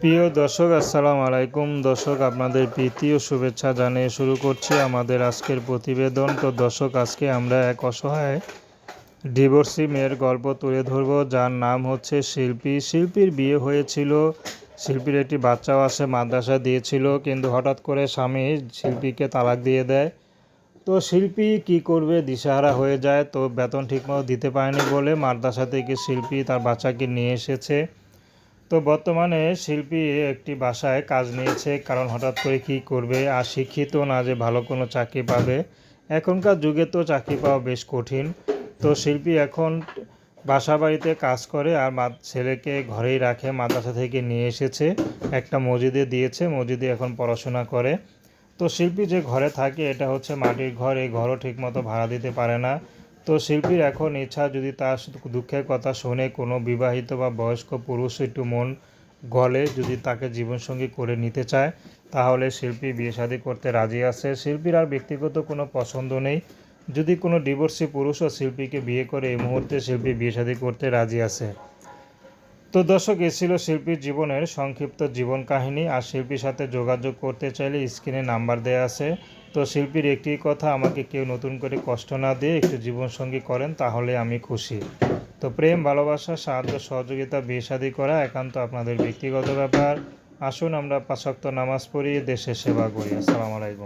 প্রিয় দর্শক, আসসালামু আলাইকুম। দর্শক, আপনাদের প্রীতি ও শুভেচ্ছা জানিয়ে শুরু করছি আমাদের আজকের প্রতিবেদন। তো দর্শক, আজকে আমরা এক অসহায় ডিভোর্সি মেয়ের গল্প তুলে ধরব, যার নাম হচ্ছে শিল্পী। শিল্পীর বিয়ে হয়েছিল, শিল্পীর একটি বাচ্চাও আসে মাদ্রাসা দিয়েছিল, কিন্তু হঠাৎ করে স্বামী শিল্পীকে তালাক দিয়ে দেয়। তো শিল্পী কি করবে, দিশাহারা হয়ে যায়, তো বেতন ঠিকমতো দিতে পারেনি বলে মাদ্রাসা থেকে শিল্পী তার বাচ্চাকে নিয়ে এসেছে। তো বর্তমানে শিল্পী একটি বাসায় কাজ নিয়েছে, কারণ হঠাৎ করে কি করবে? আর শিক্ষিত না যে ভালো কোনো চাকরি পাবে? এখনকার যুগে তো চাকরি পাওয়া বেশ কঠিন। তো শিল্পী এখন বাসা বাড়িতে কাজ করে আর ছেলেকে ঘরেই রাখে, মাদ্রাসা থেকে নিয়ে এসেছে, একটা মসজিদে দিয়েছে, মসজিদে এখন পড়াশোনা করে। তো শিল্পী যে ঘরে থাকে, এটা হচ্ছে মাটির ঘর, এই ঘরও ঠিকমতো ভাড়া দিতে পারে না। তো শিল্পীর এখন ইচ্ছা, যদি তার দুঃখের কথা শুনে কোনো বিবাহিত বা বয়স্ক পুরুষ একটু মন গলে, যদি তাকে জীবনসঙ্গী করে নিতে চায়, তাহলে শিল্পী বিয়ে শাদী করতে রাজি আছে। শিল্পীর আর ব্যক্তিগত কোনো পছন্দ নেই। যদি কোনো ডিভোর্সি পুরুষ ও শিল্পীকে বিয়ে করে, এই মুহূর্তে শিল্পী বিয়ে শাদী করতে রাজি আছে। তো দর্শক, এ ছিল শিল্পীর জীবনের সংক্ষিপ্ত জীবন কাহিনী। আর শিল্পীর সাথে যোগাযোগ করতে চাইলে স্ক্রিনে নাম্বার দেওয়া আছে। তো শিল্পীর একটি কথা, আমাকে কেউ নতুন করে কষ্ট না দিয়ে একটু জীবনসঙ্গী করেন, তাহলে আমি খুশি। তো প্রেম, ভালোবাসা, সাহায্য, সহযোগিতা, বিয়ে করা একান্ত আপনাদের ব্যক্তিগত ব্যাপার। আসুন আমরা পাঁচক্ত নামাজ পড়িয়ে দেশের সেবা করি। আসসালামু আলাইকুম।